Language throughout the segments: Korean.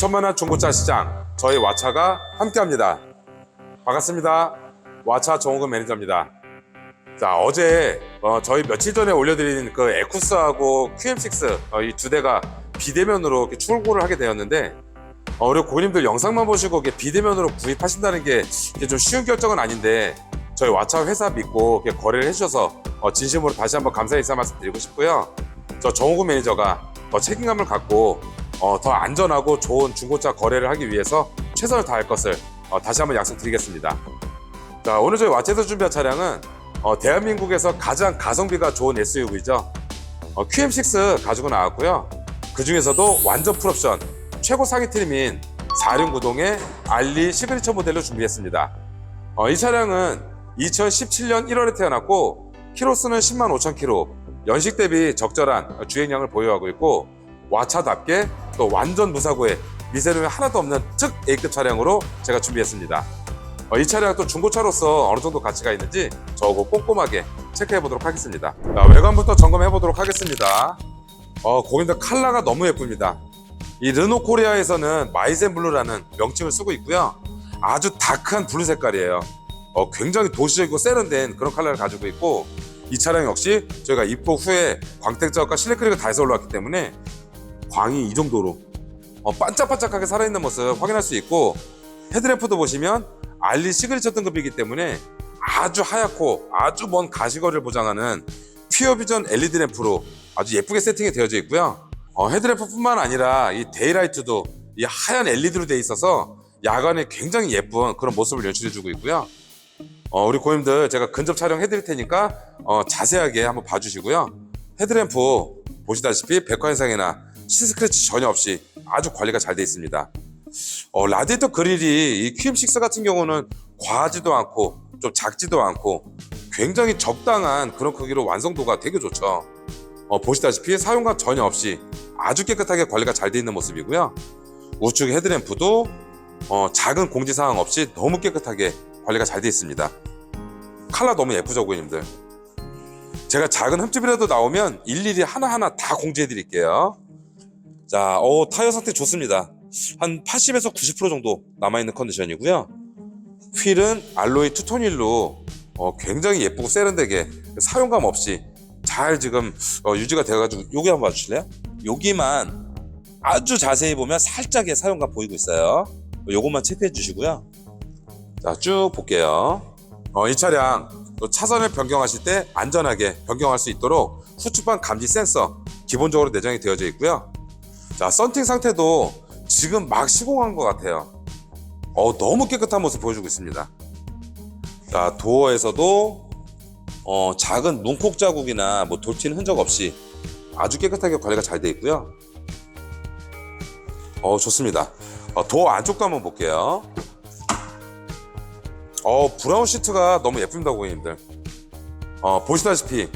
천만 원 중고차 시장 저희 와차가 함께합니다. 반갑습니다. 와차 정호근 매니저입니다. 자 어제 어, 저희 며칠 전에 올려드린 그 에쿠스하고 QM6 이두 대가 비대면으로 이렇게 출고를 하게 되었는데 어, 우리 고객님들 영상만 보시고 이게 비대면으로 구입하신다는 게 좀 쉬운 결정은 아닌데 저희 와차 회사 믿고 이렇게 거래를 해주셔서 어, 진심으로 다시 한번 감사 인사 말씀드리고 싶고요. 저 정호구 매니저가 더 책임감을 갖고 어, 더 안전하고 좋은 중고차 거래를 하기 위해서 최선을 다할 것을 어, 다시 한번 약속드리겠습니다. 자 오늘 저희 와차에서 준비한 차량은 어, 대한민국에서 가장 가성비가 좋은 SUV죠. 어, QM6 가지고 나왔고요. 그 중에서도 완전 풀옵션 최고 상위 트림인 4륜구동의 알리 시그니처 모델로 준비했습니다. 어, 이 차량은 2017년 1월에 태어났고 키로수는 10만 5천 킬로 연식 대비 적절한 주행량을 보유하고 있고 와차답게 또 완전 무사고에 미세누이 하나도 없는 특 A급 차량으로 제가 준비했습니다. 어, 이 차량 또 중고차로서 어느 정도 가치가 있는지 저거 꼼꼼하게 체크해 보도록 하겠습니다. 자, 외관부터 점검해 보도록 하겠습니다. 어, 고객님들 컬러가 너무 예쁩니다. 이 르노 코리아에서는 마이젠 블루라는 명칭을 쓰고 있고요. 아주 다크한 블루 색깔이에요. 어, 굉장히 도시적이고 세련된 그런 컬러를 가지고 있고 이 차량 역시 저희가 입고 후에 광택 작업과 실내 클릭을 다 해서 올라왔기 때문에 광이 이 정도로 어, 반짝반짝하게 살아있는 모습 확인할 수 있고 헤드램프도 보시면 알리 시그니처 등급이기 때문에 아주 하얗고 아주 먼 가시거리를 보장하는 퓨어 비전 LED 램프로 아주 예쁘게 세팅이 되어져 있고요. 어, 헤드램프뿐만 아니라 이 데이라이트도 이 하얀 LED로 되어 있어서 야간에 굉장히 예쁜 그런 모습을 연출해주고 있고요. 어, 우리 고객님들 제가 근접 촬영 해드릴 테니까 어, 자세하게 한번 봐주시고요. 헤드램프 보시다시피 백화 현상이나 시 스크래치 전혀 없이 아주 관리가 잘 되어 있습니다. 어, 라디에이터 그릴이 이 QM6 같은 경우는 과하지도 않고 좀 작지도 않고 굉장히 적당한 그런 크기로 완성도가 되게 좋죠. 어, 보시다시피 사용감 전혀 없이 아주 깨끗하게 관리가 잘 되어 있는 모습이고요. 우측 헤드램프도 어, 작은 공지 사항 없이 너무 깨끗하게 관리가 잘 되어 있습니다. 컬러 너무 예쁘죠, 고객님들. 제가 작은 흠집이라도 나오면 일일이 하나하나 다 공지해 드릴게요. 자, 어, 타이어 상태 좋습니다. 한 80에서 90% 정도 남아있는 컨디션이고요. 휠은 알로이 투톤1로 어, 굉장히 예쁘고 세련되게 사용감 없이 잘 지금 어, 유지가 돼가지고 여기 한번 봐주실래요? 여기만 아주 자세히 보면 살짝의 사용감 보이고 있어요. 요것만 체크해 주시고요. 자, 쭉 볼게요. 어, 이 차량 또 차선을 변경하실 때 안전하게 변경할 수 있도록 후추판 감지 센서 기본적으로 내장이 되어져 있고요. 자, 썬팅 상태도 지금 막 시공한 것 같아요. 어, 너무 깨끗한 모습 보여주고 있습니다. 자, 도어에서도 어, 작은 문콕 자국이나 뭐 돌튀는 흔적 없이 아주 깨끗하게 관리가 잘 되어 있고요. 어, 좋습니다. 어, 도어 안쪽도 한번 볼게요. 어, 브라운 시트가 너무 예쁩니다, 고객님들. 어, 보시다시피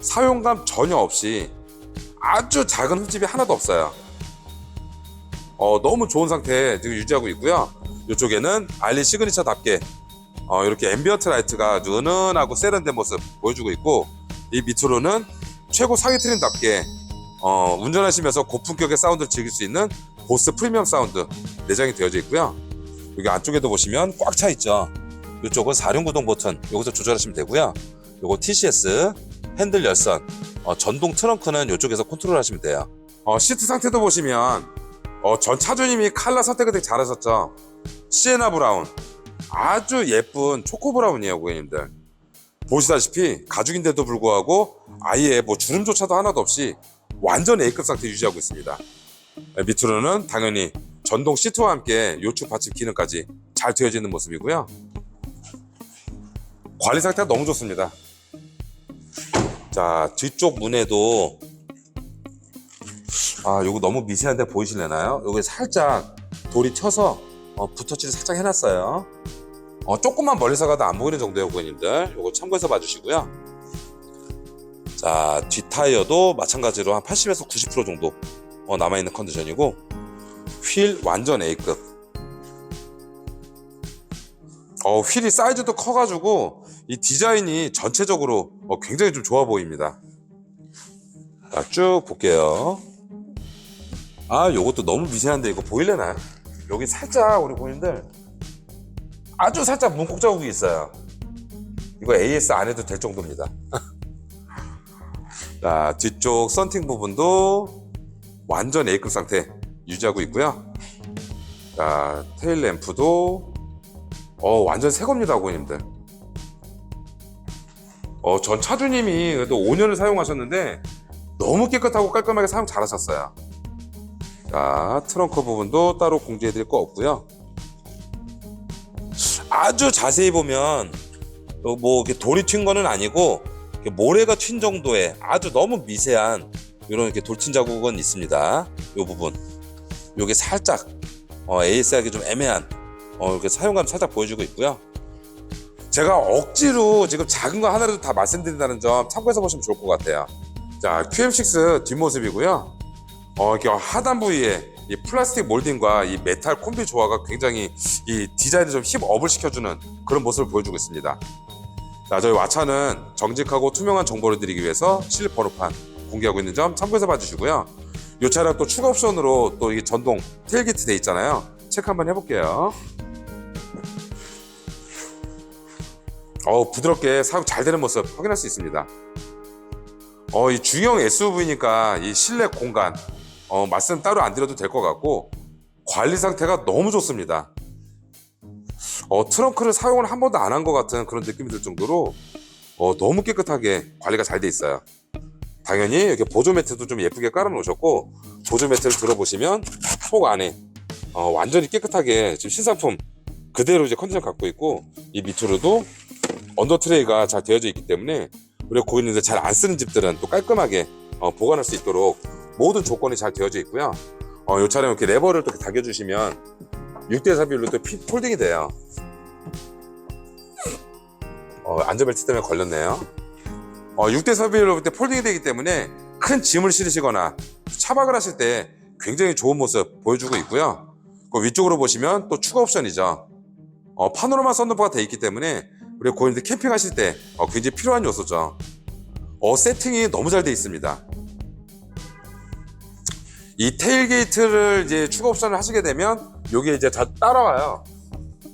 사용감 전혀 없이 아주 작은 흠집이 하나도 없어요. 어, 너무 좋은 상태 지금 유지하고 있고요. 이쪽에는 알리 시그니처답게 어, 이렇게 앰비언트 라이트가 아주 은은하고 세련된 모습 보여주고 있고 이 밑으로는 최고 상위 트림답게 어, 운전하시면서 고품격의 사운드를 즐길 수 있는 보스 프리미엄 사운드 내장이 되어져 있고요. 여기 안쪽에도 보시면 꽉 차 있죠. 이쪽은 4륜 구동 버튼 여기서 조절하시면 되고요. 요거 TCS 핸들 열선 어, 전동 트렁크는 이쪽에서 컨트롤 하시면 돼요. 어, 시트 상태도 보시면 어, 전 차주님이 칼라 선택을 되게 잘하셨죠. 시에나 브라운. 아주 예쁜 초코 브라운이에요 고객님들. 보시다시피 가죽인데도 불구하고 아예 뭐 주름조차도 하나도 없이 완전 A급 상태 유지하고 있습니다. 네, 밑으로는 당연히 전동 시트와 함께 요축 받침 기능까지 잘 되어져 있는 모습이고요. 관리 상태가 너무 좋습니다 자 뒤쪽 문에도 아 요거 너무 미세한데 보이실래나요? 여기 살짝 돌이 튀어서 어, 붓터치를 살짝 해놨어요. 어, 조금만 멀리서 가도 안 보이는 정도예요, 고객님들. 요거 참고해서 봐주시고요. 자, 뒷 타이어도 마찬가지로 한 80에서 90% 정도 어, 남아있는 컨디션이고 휠 완전 A급. 어, 휠이 사이즈도 커가지고 이 디자인이 전체적으로 어, 굉장히 좀 좋아 보입니다. 자, 쭉 볼게요. 아, 요것도 너무 미세한데 이거 보일래나? 여기 살짝 우리 고객님들 아주 살짝 문콕 자국이 있어요. 이거 AS 안 해도 될 정도입니다. 자, 뒤쪽 썬팅 부분도 완전 A급 상태 유지하고 있고요. 자, 테일 램프도 어, 완전 새 겁니다, 고객님들. 어, 전 차주님이 그래도 5년을 사용하셨는데 너무 깨끗하고 깔끔하게 사용 잘하셨어요. 자, 트렁크 부분도 따로 공개해드릴 거 없고요. 아주 자세히 보면 어, 뭐 이렇게 돌이 튄 거는 아니고 모래가 튄 정도의 아주 너무 미세한 이런 이렇게 돌친 자국은 있습니다. 이 부분, 요게 살짝 어, AS하기 좀 애매한 어, 이렇게 사용감 살짝 보여주고 있고요. 제가 억지로 지금 작은 거 하나라도 다 말씀드린다는 점 참고해서 보시면 좋을 것 같아요. 자, QM6 뒷모습이고요. 어, 이렇게 하단 부위에 이 플라스틱 몰딩과 이 메탈 콤비 조화가 굉장히 이 디자인을 좀 힙업을 시켜주는 그런 모습을 보여주고 있습니다. 자, 저희 와차는 정직하고 투명한 정보를 드리기 위해서 실립 번호판 공개하고 있는 점 참고해서 봐주시고요. 이 차량 또 추가 옵션으로 또 이게 전동 테일게이트 돼 있잖아요. 체크 한번 해볼게요. 어 부드럽게 사용 잘 되는 모습 확인할 수 있습니다. 어, 이 중형 SUV니까 이 실내 공간 어, 말씀 따로 안 드려도 될 것 같고 관리 상태가 너무 좋습니다. 어, 트렁크를 사용을 한 번도 안 한 것 같은 그런 느낌이 들 정도로 어, 너무 깨끗하게 관리가 잘 돼 있어요. 당연히 이렇게 보조 매트도 좀 예쁘게 깔아 놓으셨고 보조 매트를 들어보시면 속 안에 어, 완전히 깨끗하게 지금 신상품 그대로 이제 컨디션 갖고 있고 이 밑으로도 언더 트레이가 잘 되어져 있기 때문에 우리 고객님들 잘 안 쓰는 집들은 또 깔끔하게 어, 보관할 수 있도록 모든 조건이 잘 되어져 있고요. 어, 이 차량 이렇게 레버를 또 당겨주시면 6대4 비율로 또 피- 폴딩이 돼요. 어, 안전벨트 때문에 걸렸네요. 어, 6대4 비율로 그때 폴딩이 되기 때문에 큰 짐을 실으시거나 차박을 하실 때 굉장히 좋은 모습 보여주고 있고요. 그 위쪽으로 보시면 또 추가 옵션이죠. 어, 파노라마 썬루프가 돼 있기 때문에 우리 고객님들 캠핑하실 때 어, 굉장히 필요한 요소죠. 어, 세팅이 너무 잘돼 있습니다. 이 테일게이트를 이제 추가 옵션을 하시게 되면 이게 이제 다 따라와요.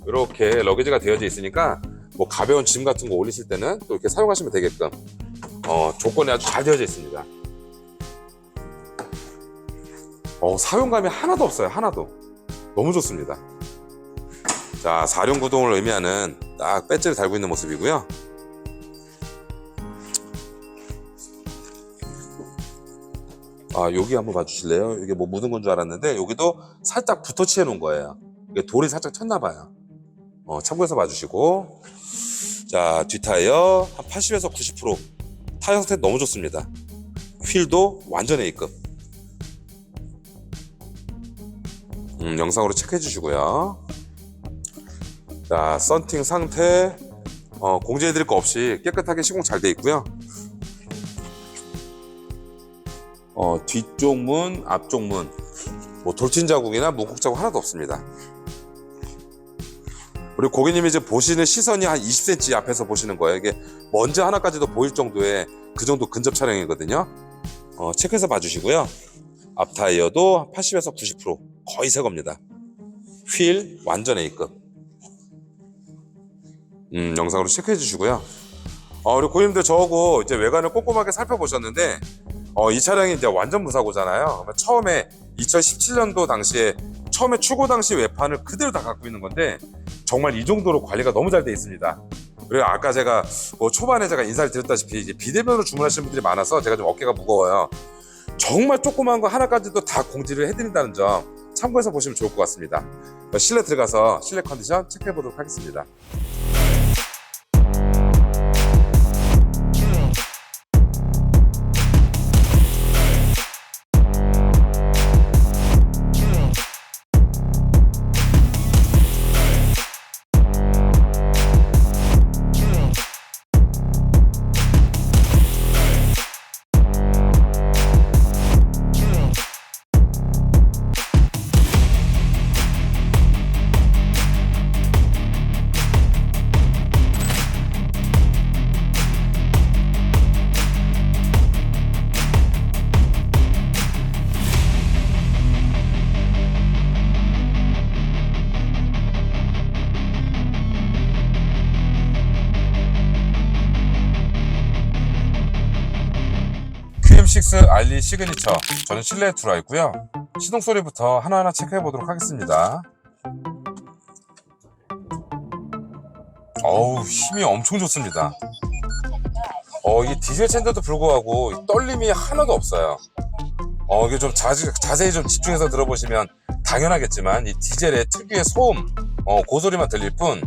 이렇게 러게지가 되어져 있으니까 뭐 가벼운 짐 같은 거 올리실 때는 또 이렇게 사용하시면 되게끔 어, 조건이 아주 잘 되어져 있습니다. 어, 사용감이 하나도 없어요. 하나도. 너무 좋습니다. 자, 사륜 구동을 의미하는 딱 배지를 달고 있는 모습이고요. 아, 여기 한번 봐주실래요? 이게 뭐 묻은 건 줄 알았는데 여기도 살짝 붙어치해 놓은 거예요. 이게 돌이 살짝 쳤나 봐요. 어, 참고해서 봐주시고 자, 뒷타이어 한 80에서 90% 타이어 상태 너무 좋습니다. 휠도 완전 A급. 음, 영상으로 체크해 주시고요. 자, 썬팅 상태 어, 공지해 드릴 거 없이 깨끗하게 시공 잘 돼 있고요. 어, 뒤쪽 문, 앞쪽 문, 뭐 돌진 자국이나 문콕 자국 하나도 없습니다. 우리 고객님이 이제 보시는 시선이 한 20cm 앞에서 보시는 거예요. 이게 먼지 하나까지도 보일 정도의 그 정도 근접 촬영이거든요. 어, 체크해서 봐주시고요. 앞 타이어도 80에서 90% 거의 새 겁니다. 휠 완전 A급. 음, 영상으로 체크해 주시고요. 어, 우리 고객님들 저하고 이제 외관을 꼼꼼하게 살펴보셨는데, 어, 이 차량이 이제 완전 무사고잖아요. 처음에 2017년도 당시에 처음에 출고 당시 외판을 그대로 다 갖고 있는 건데, 정말 이 정도로 관리가 너무 잘 돼 있습니다. 그리고 아까 제가 뭐 초반에 제가 인사를 드렸다시피 이제 비대면으로 주문하시는 분들이 많아서 제가 좀 어깨가 무거워요. 정말 조그만 거 하나까지도 다 공지를 해드린다는 점 참고해서 보시면 좋을 것 같습니다. 실내 들어가서 실내 컨디션 체크해 보도록 하겠습니다. EF6 알리 시그니처. 저는 실내에 들어와 있고요. 시동 소리부터 하나하나 체크해 보도록 하겠습니다. 어우 힘이 엄청 좋습니다. 어 이게 디젤 챈데도 불구하고 떨림이 하나도 없어요. 어 이게 좀 자주, 자세히 좀 집중해서 들어보시면 당연하겠지만 이 디젤의 특유의 소음 어, 그 소리만 들릴 뿐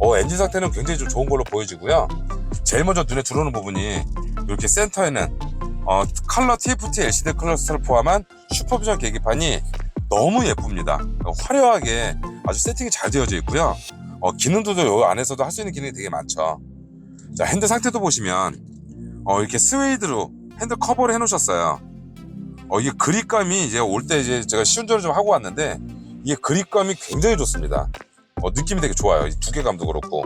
어, 엔진 상태는 굉장히 좀 좋은 걸로 보여지고요. 제일 먼저 눈에 들어오는 부분이 이렇게 센터에는 어, 컬러 TFT LCD 클러스터를 포함한 슈퍼비전 계기판이 너무 예쁩니다. 어, 화려하게 아주 세팅이 잘 되어져 있고요. 어, 기능들도 이 안에서도 할 수 있는 기능이 되게 많죠. 자, 핸들 상태도 보시면 어, 이렇게 스웨이드로 핸들 커버를 해놓으셨어요. 어, 이게 그립감이 이제 올 때 이제 제가 시운전을 좀 하고 왔는데 이게 그립감이 굉장히 좋습니다. 어, 느낌이 되게 좋아요. 이 두께감도 그렇고.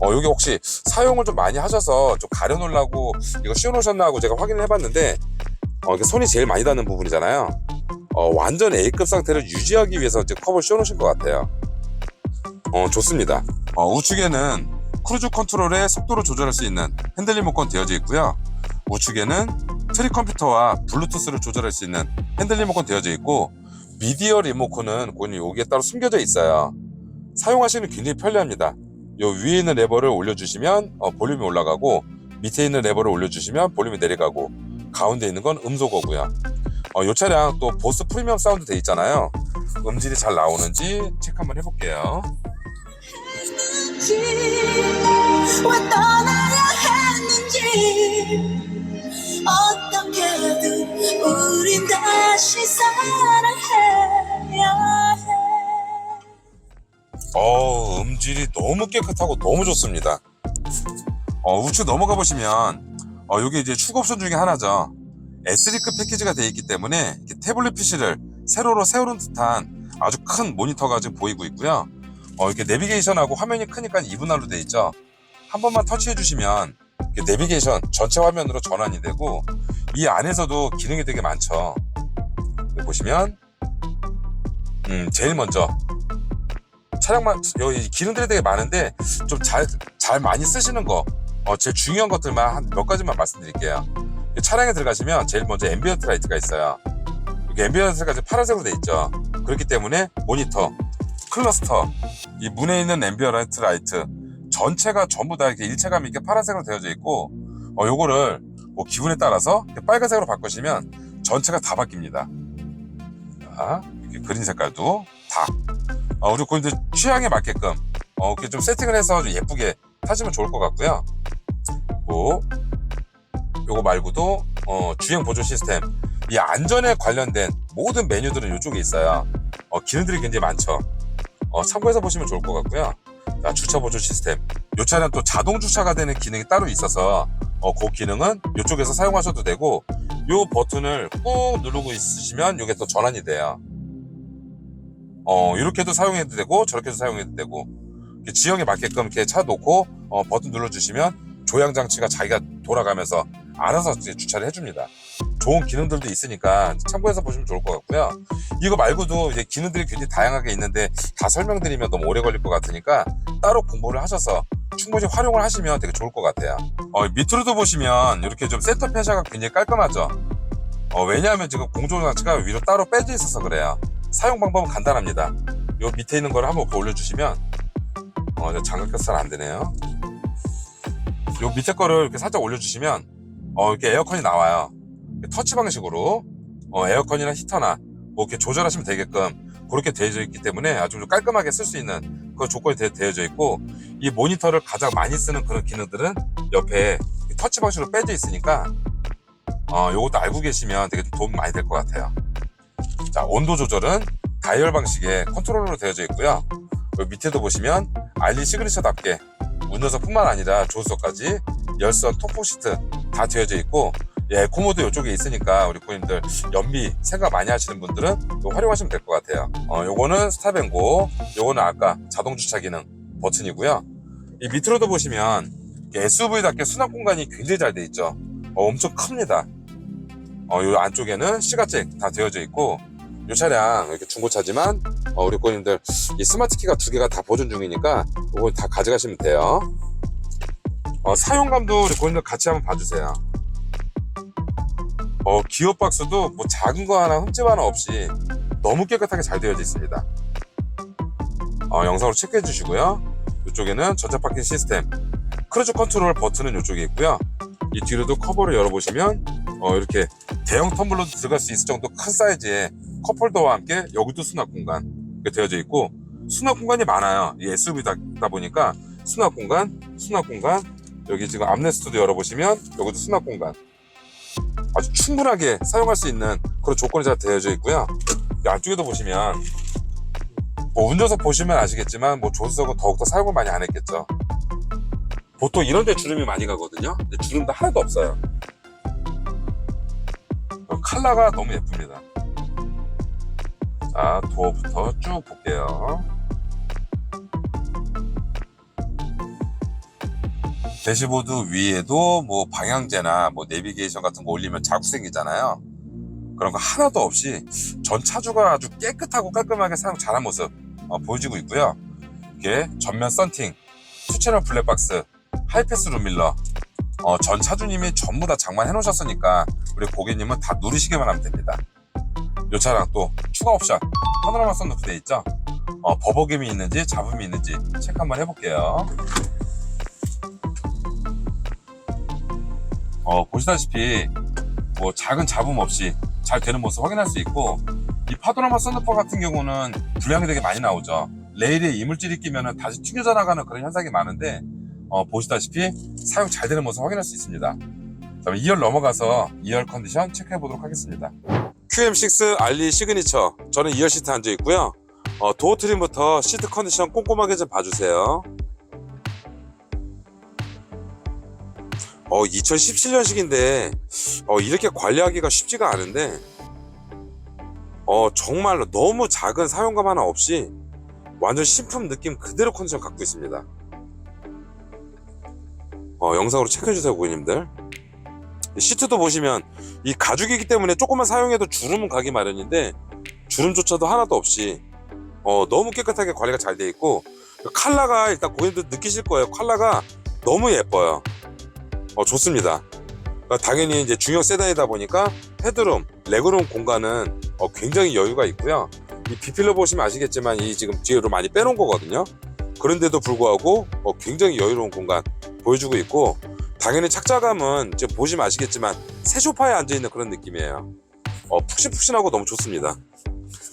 어, 여기 혹시 사용을 좀 많이 하셔서 좀 가려놓으려고 이거 씌워놓으셨나 하고 제가 확인을 해봤는데 어, 이게 손이 제일 많이 닿는 부분이잖아요. 어, 완전 A급 상태를 유지하기 위해서 이제 컵을 씌워놓으신 것 같아요. 어, 좋습니다. 어, 우측에는 크루즈 컨트롤의 속도를 조절할 수 있는 핸들 리모컨 되어져 있고요. 우측에는 트리 컴퓨터와 블루투스를 조절할 수 있는 핸들 리모컨 되어져 있고 미디어 리모컨은 여기에 따로 숨겨져 있어요. 사용하시는 굉장히 편리합니다. 요 위에 있는 레버를 올려주시면 어, 볼륨이 올라가고 밑에 있는 레버를 올려주시면 볼륨이 내려가고 가운데 있는 건 음소거고요. 어, 요 차량 또 보스 프리미엄 사운드 돼 있잖아요. 음질이 잘 나오는지 체크 한번 해볼게요. 어떻게든 우린 다시 사랑해야 해 어, 음질이 너무 깨끗하고 너무 좋습니다. 어, 우측 넘어가 보시면, 어, 여기 이제 추가 옵션 중에 하나죠. S3급 패키지가 되어 있기 때문에 태블릿 PC를 세로로 세우는 듯한 아주 큰 모니터가 지금 보이고 있고요. 어, 이렇게 내비게이션하고 화면이 크니까 2분할로 되어 있죠. 한 번만 터치해 주시면 내비게이션 전체 화면으로 전환이 되고 이 안에서도 기능이 되게 많죠. 보시면 음, 제일 먼저 차량만 여기 기능들이 되게 많은데 좀 잘 잘 많이 쓰시는 거 어, 제일 중요한 것들만 한 몇 가지만 말씀드릴게요. 이 차량에 들어가시면 제일 먼저 앰비언트 라이트가 있어요. 여기 앰비언트가 이제 파란색으로 돼 있죠. 그렇기 때문에 모니터, 클러스터, 이 문에 있는 앰비언트 라이트 전체가 전부 다 이렇게 일체감 있게 파란색으로 되어져 있고 어, 요거를 뭐 기분에 따라서 빨간색으로 바꾸시면 전체가 다 바뀝니다. 자, 이렇게 그린 색깔도 다 어, 우리 고객들 취향에 맞게끔 어, 이렇게 좀 세팅을 해서 좀 예쁘게 타시면 좋을 것 같고요. 뭐 요거 말고도 어, 주행 보조 시스템 이 안전에 관련된 모든 메뉴들은 이쪽에 있어요. 어, 기능들이 굉장히 많죠. 어, 참고해서 보시면 좋을 것 같고요. 자, 주차 보조 시스템. 이 차량 또 자동 주차가 되는 기능이 따로 있어서 어, 그 기능은 이쪽에서 사용하셔도 되고 이 버튼을 꾹 누르고 있으시면 이게 또 전환이 돼요. 어, 이렇게도 사용해도 되고 저렇게도 사용해도 되고 지형에 맞게끔 이렇게 차 놓고 어, 버튼 눌러주시면 조향 장치가 자기가 돌아가면서 알아서 주차를 해줍니다. 좋은 기능들도 있으니까 참고해서 보시면 좋을 것 같고요. 이거 말고도 이제 기능들이 굉장히 다양하게 있는데 다 설명드리면 너무 오래 걸릴 것 같으니까 따로 공부를 하셔서 충분히 활용을 하시면 되게 좋을 것 같아요. 어, 밑으로도 보시면 이렇게 좀 센터 페샤가 굉장히 깔끔하죠. 어, 왜냐하면 지금 공조 장치가 위로 따로 빼져 있어서 그래요. 사용 방법은 간단합니다. 요 밑에 있는 걸 한번 올려주시면 어, 장갑 잘 안 되네요. 요 밑에 거를 이렇게 살짝 올려주시면 어, 이렇게 에어컨이 나와요. 터치 방식으로 어, 에어컨이나 히터나 뭐 이렇게 조절하시면 되게끔 그렇게 되어져 있기 때문에 아주 좀 깔끔하게 쓸 수 있는 그 조건이 되, 되어져 있고 이 모니터를 가장 많이 쓰는 그런 기능들은 옆에 터치 방식으로 빼져 있으니까 어, 요것도 알고 계시면 되게 좀 도움 많이 될 것 같아요. 자, 온도 조절은 다이얼 방식의 컨트롤러로 되어져 있고요. 여기 밑에도 보시면 알리 시그니처답게 운전석뿐만 아니라 조수석까지 열선 톱포시트 다 되어져 있고 예, 코모드 이쪽에 있으니까 우리 고객님들 연비 생각 많이 하시는 분들은 이거 활용하시면 될 것 같아요. 어, 요거는 스탑앤고, 요거는 아까 자동 주차 기능 버튼이고요. 이 밑으로도 보시면 SUV답게 수납 공간이 굉장히 잘 돼 있죠. 어, 엄청 큽니다. 어, 요 안쪽에는 시가잭 다 되어져 있고 이 차량 이렇게 중고차지만 어, 우리 고객님들 이 스마트 키가 두 개가 다 보존 중이니까 이거 다 가져가시면 돼요. 어, 사용감도 우리 고객님들 같이 한번 봐주세요. 어, 기어 박스도 뭐 작은 거 하나 흠집 하나 없이 너무 깨끗하게 잘 되어져 있습니다. 어, 영상으로 체크해 주시고요. 이쪽에는 전자 파킹 시스템, 크루즈 컨트롤 버튼은 이쪽에 있고요. 이 뒤로도 커버를 열어보시면 어, 이렇게 대형 텀블러도 들어갈 수 있을 정도 큰 사이즈의 컵홀더와 함께 여기도 수납 공간 되어져 있고 수납 공간이 많아요. 이 SUV다 보니까 수납 공간, 수납 공간 여기 지금 암레스트도 열어보시면 여기도 수납 공간 아주 충분하게 사용할 수 있는 그런 조건이 잘 되어져 있고요. 이 안쪽에도 보시면 뭐 운전석 보시면 아시겠지만 뭐 조수석은 더욱더 사용을 많이 안 했겠죠. 보통 이런 데 주름이 많이 가거든요. 주름도 하나도 없어요. 어, 컬러가 너무 예쁩니다. 자, 도어부터 쭉 볼게요. 대시보드 위에도 뭐 방향제나 뭐 내비게이션 같은 거 올리면 자국 생기잖아요. 그런 거 하나도 없이 전 차주가 아주 깨끗하고 깔끔하게 사용 잘한 모습 어, 보여지고 있고요. 이게 전면 썬팅, 투채널 블랙박스, 하이패스 룸밀러, 어, 전 차주님이 전부 다 장만해 놓으셨으니까 우리 고객님은 다 누르시기만 하면 됩니다. 이 차량 또 추가 옵션 파노라마 썬루프 돼 있죠? 어, 버벅임이 있는지 잡음이 있는지 체크 한번 해볼게요. 어, 보시다시피 뭐 작은 잡음 없이 잘 되는 모습 확인할 수 있고 이 파도라마 썬루프 같은 경우는 불량이 되게 많이 나오죠. 레일에 이물질이 끼면 다시 튀겨져 나가는 그런 현상이 많은데 어, 보시다시피 사용 잘 되는 모습 확인할 수 있습니다. 그다음에 2열 넘어가서 2열 컨디션 체크해 보도록 하겠습니다. QM6 알리 시그니처 저는 2열 시트 앉아 있고요. 어, 도어 트림부터 시트 컨디션 꼼꼼하게 좀 봐주세요. 어, 2017년식인데 어, 이렇게 관리하기가 쉽지가 않은데 어, 정말로 너무 작은 사용감 하나 없이 완전 신품 느낌 그대로 컨디션 갖고 있습니다. 어, 영상으로 체크해주세요, 고객님들. 이 시트도 보시면 이 가죽이기 때문에 조금만 사용해도 주름은 가기 마련인데 주름조차도 하나도 없이 어, 너무 깨끗하게 관리가 잘 돼 있고 컬러가 일단 고객님들 느끼실 거예요. 컬러가 너무 예뻐요. 어, 좋습니다. 그러니까 당연히 이제 중형 세단이다 보니까 헤드룸, 레그룸 공간은 어, 굉장히 여유가 있고요. 이 비필러 보시면 아시겠지만 이 지금 뒤로 많이 빼놓은 거거든요. 그런데도 불구하고 어, 굉장히 여유로운 공간 보여주고 있고 당연히 착자감은 이제 보시면 아시겠지만 새 소파에 앉아 있는 그런 느낌이에요. 어, 푹신푹신하고 너무 좋습니다.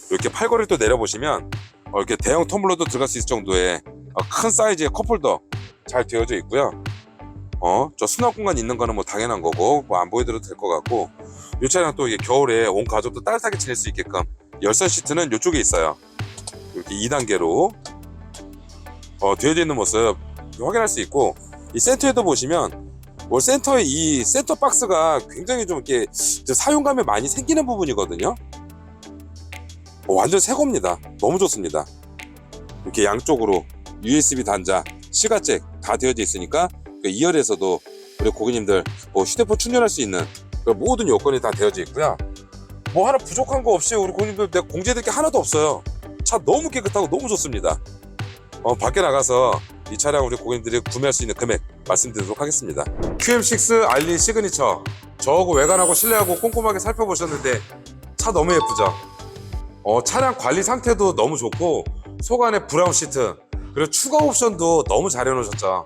이렇게 팔걸이를 또 내려보시면 어, 이렇게 대형 텀블러도 들어갈 수 있을 정도의 어, 큰 사이즈의 컵홀더 잘 되어져 있고요. 어, 저 수납 공간 있는 거는 뭐 당연한 거고 뭐 안 보여드려도 될 것 같고 이 차량 또 이게 겨울에 온 가족도 따뜻하게 지낼 수 있게끔 열선 시트는 이쪽에 있어요. 이렇게 2단계로 어, 되어져 있는 모습 확인할 수 있고 이 센터에도 보시면 뭐 센터의 이 센터 박스가 굉장히 좀 이렇게 좀 사용감이 많이 생기는 부분이거든요. 어, 완전 새 겁니다. 너무 좋습니다. 이렇게 양쪽으로 USB 단자, 시가잭 다 되어져 있으니까 그 2열에서도 우리 고객님들 뭐 휴대폰 충전할 수 있는 그 모든 요건이 다 되어져 있고요. 뭐 하나 부족한 거 없이 우리 고객님들 내가 공제될 게 하나도 없어요. 차 너무 깨끗하고 너무 좋습니다. 어, 밖에 나가서 이 차량 우리 고객님들이 구매할 수 있는 금액 말씀드리도록 하겠습니다. QM6 알리 시그니처 저하고 외관하고 실내하고 꼼꼼하게 살펴보셨는데 차 너무 예쁘죠? 어, 차량 관리 상태도 너무 좋고 속안에 브라운 시트 그리고 추가 옵션도 너무 잘 해놓으셨죠.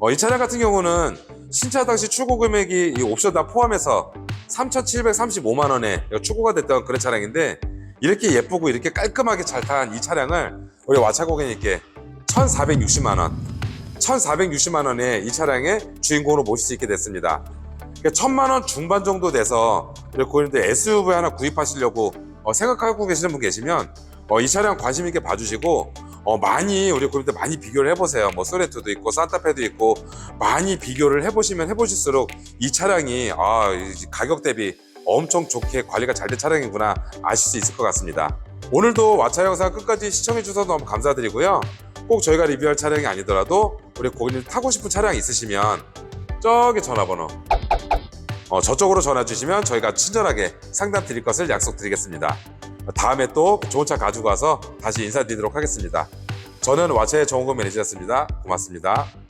어, 이 차량 같은 경우는 신차 당시 출고 금액이 이 옵션 다 포함해서 3,735만 원에 출고가 됐던 그런 차량인데 이렇게 예쁘고 이렇게 깔끔하게 잘 탄 이 차량을 우리 와차 고객님께 1,460만 원, 1,460만 원에 이 차량의 주인공으로 모실 수 있게 됐습니다. 그러니까 천만 원 중반 정도 돼서 고객님들 SUV 하나 구입하시려고 어, 생각하고 계시는 분 계시면 어, 이 차량 관심 있게 봐주시고 어, 많이 우리 고객님들 많이 비교를 해보세요. 뭐 소레토도 있고 산타페도 있고 많이 비교를 해보시면 해보실수록 이 차량이 아, 이 가격 대비 엄청 좋게 관리가 잘 된 차량이구나 아실 수 있을 것 같습니다. 오늘도 와차 영상 끝까지 시청해 주셔서 너무 감사드리고요. 꼭 저희가 리뷰할 차량이 아니더라도 우리 고객님 타고 싶은 차량 있으시면 저기 전화번호 어, 저쪽으로 전화 주시면 저희가 친절하게 상담 드릴 것을 약속드리겠습니다. 다음에 또 좋은 차 가지고 와서 다시 인사드리도록 하겠습니다. 저는 와차의 정우근 매니저였습니다. 고맙습니다.